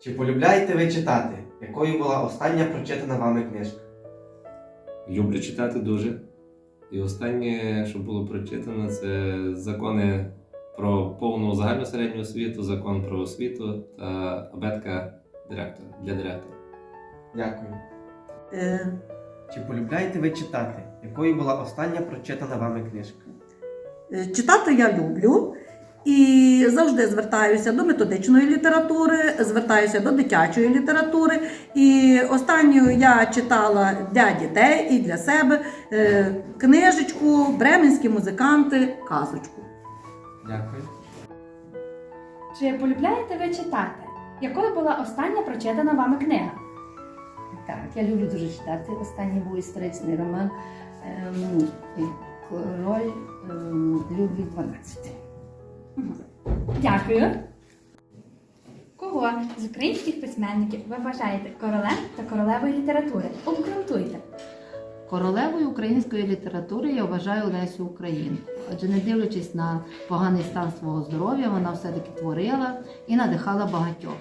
Чи полюбляєте ви читати? Якою була остання прочитана вами книжка? Люблю читати дуже. І останнє, що було прочитано, це закони про повну загальну середню освіту, закон про освіту та абетка директора для директора. Дякую. Е, Чи полюбляєте ви читати? Якою була остання прочитана вами книжка? е, Читати я люблю і завжди звертаюся до методичної літератури, звертаюся до дитячої літератури. І останню я читала для дітей і для себе е, книжечку Бременські музиканти, казочку. Дякую. Чи полюбляєте ви читати? Якою була остання прочитана вами книга? Так, я люблю дуже читати. Останній був історичний роман ем, Король ем, Людвіг XII. Дякую. Кого з українських письменників ви вважаєте королем та королевою літератури? Обґрунтуйте. Королевою української літератури я вважаю Лесю Українку, адже не дивлячись на поганий стан свого здоров'я, вона все-таки творила і надихала багатьох.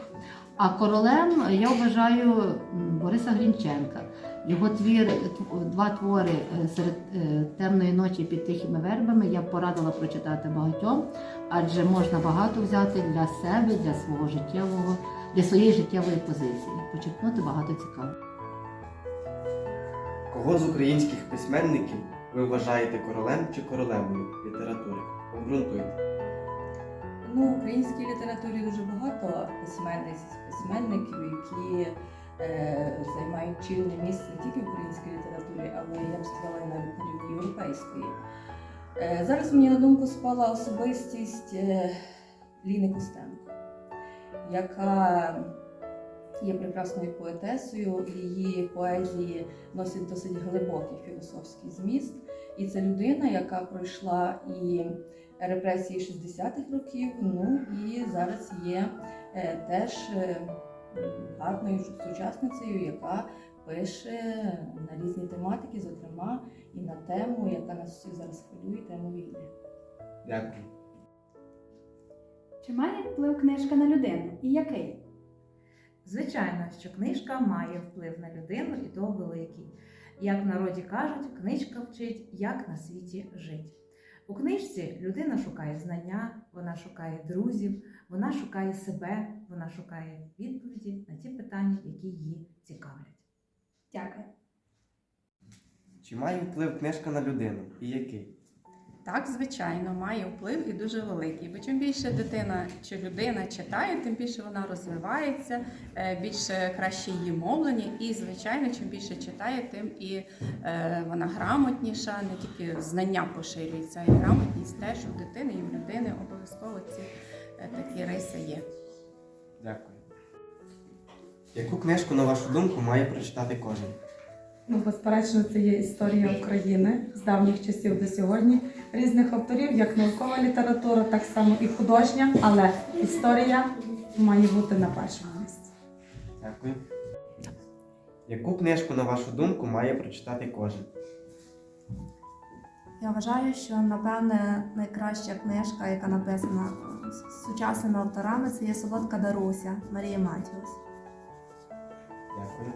А королем я вважаю Бориса Грінченка. Його твір, тв- два твори е, серед е, темної ночі під тихими вербами я б порадила прочитати багатьом, адже можна багато взяти для себе, для свого життєвого, для своєї життєвої позиції, почерпнути багато цікавого. Кого з українських письменників ви вважаєте королем чи королевою літератури? Обґрунтуйте. Ну, в українській літературі дуже багато письменниць, письменників, які е, займають чільне місце не тільки в українській літературі, але я б сказала і навіть на рівні європейської. Е, зараз мені на думку спала особистість е, Ліни Костенко, яка є прекрасною поетесою, її поезії носять досить глибокий філософський зміст. І це людина, яка пройшла і репресії 60-х років. Ну і зараз є теж е, гарною сучасницею, яка пише на різні тематики, зокрема і на тему, яка нас всіх зараз хвилює, тему війни. Дякую. Чи має вплив книжка на людину? І який? Звичайно, що книжка має вплив на людину і то великий. Як в народі кажуть, книжка вчить, як на світі жить. У книжці людина шукає знання, вона шукає друзів, вона шукає себе, вона шукає відповіді на ті питання, які її цікавлять. Дякую. Чи має вплив книжка на людину? І який? Так, звичайно, має вплив і дуже великий. Бо чим більше дитина чи людина читає, тим більше вона розвивається, е, більше краще її мовлення. І, звичайно, чим більше читає, тим і е, вона грамотніша, не тільки знання поширюється, а й грамотність теж у дитини і в людини обов'язково ці е, такі риси є. Дякую. Яку книжку, на вашу думку, має прочитати кожен? Ну, безперечно, це є історія України з давніх часів до сьогодні, різних авторів, як наукова література, так само і художня, але історія має бути на першому місці. Дякую. Яку книжку, на вашу думку, має прочитати кожен? Я вважаю, що напевне найкраща книжка, яка написана е, з сучасними авторами, це є Солодка Даруся Марія Матіус. Дякую.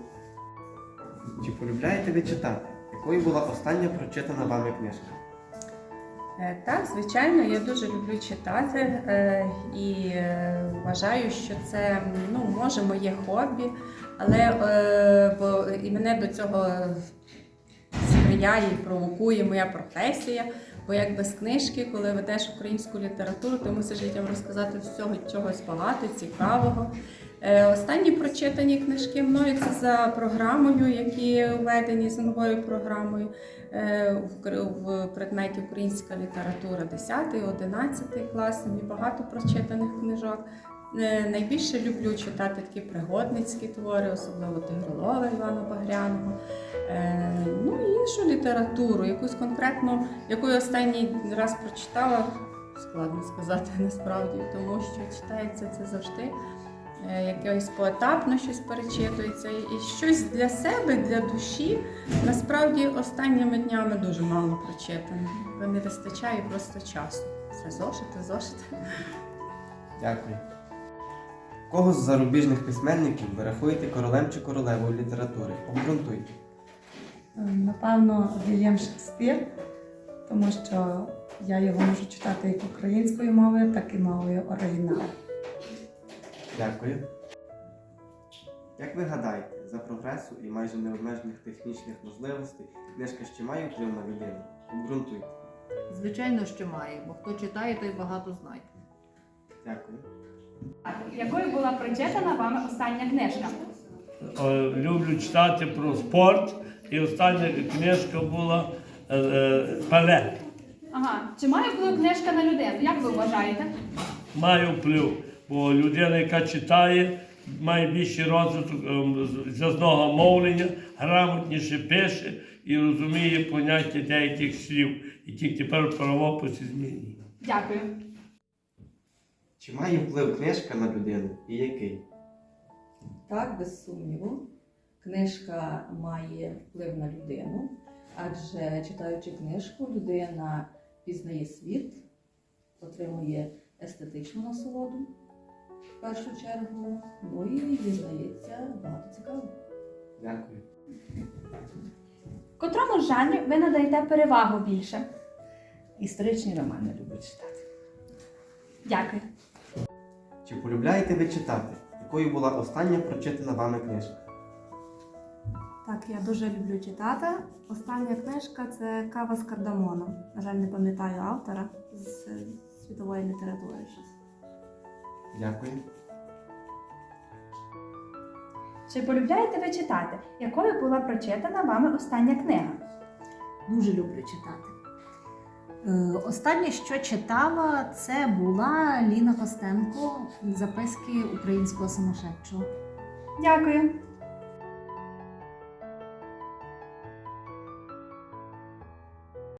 Чи полюбляєте ви читати? Якою була остання прочитана вами книжка? Е, Так, звичайно, я дуже люблю читати е, і е, вважаю, що це ну, може моє хобі, але бо і мене до цього сприяє і провокує моя професія. Бо як без книжки, коли ведеш українську літературу, ти мусиш дітям розказати всього чогось багато, цікавого. Е, Останні прочитані книжки мною це за програмою, які введені за новою програмою е, в предметі українська література 10-11 клас. Мені багато прочитаних книжок. Е, Найбільше люблю читати такі пригодницькі твори, особливо Тигролова Івана Багряного. Е, Ну і іншу літературу, якусь конкретну, яку я останній раз прочитала, складно сказати насправді, тому що читається це завжди. е, Якось поетапно щось перечитується, і щось для себе, для душі. Насправді останніми днями дуже мало прочитано. бо Не вистачає просто часу. Це зошити, зошити. Дякую. Якого з зарубіжних письменників ви рахуєте королем чи королевою літератури? Обґрунтуйте. Е, Напевно, Вільям Шекспір, тому що я його можу читати як українською мовою, так і мовою оригіналу. Дякую. Як ви гадаєте, за прогресу і майже необмежених технічних можливостей книжка ще має вплив на людину? Обґрунтуйте. Звичайно, що має, бо хто читає, той багато знає. Дякую. Якою була прочитана вами остання книжка? Е, Люблю читати про спорт, і остання книжка була е, е, Ага, чи має вплив книжка на людину? Як ви вважаєте? Має вплив, бо людина, яка читає, має більший розвиток ем, зв'язного мовлення, грамотніше пише і розуміє поняття деяких слів, які тепер в правописі. Дякую. Чи має вплив книжка на людину і який? Так, без сумніву, книжка має вплив на людину, адже читаючи книжку, людина пізнає світ, отримує естетичну насолоду в першу чергу, ну і дізнається багато цікавого. Дякую. Котрому з жанрів ви надаєте перевагу більше? Історичні романи люблю читати. Дякую. Чи полюбляєте ви читати? Якою була остання прочитана вами книжка? Так, я дуже люблю читати. Остання книжка це Кава з кардамоном. На жаль, не пам'ятаю автора з е, світової літератури. щось. Дякую. Чи полюбляєте ви читати? Якою була прочитана вами остання книга? Дуже люблю читати. Е, Останнє, що читала, це була Ліна Костенко записки українського самошедшого. Дякую.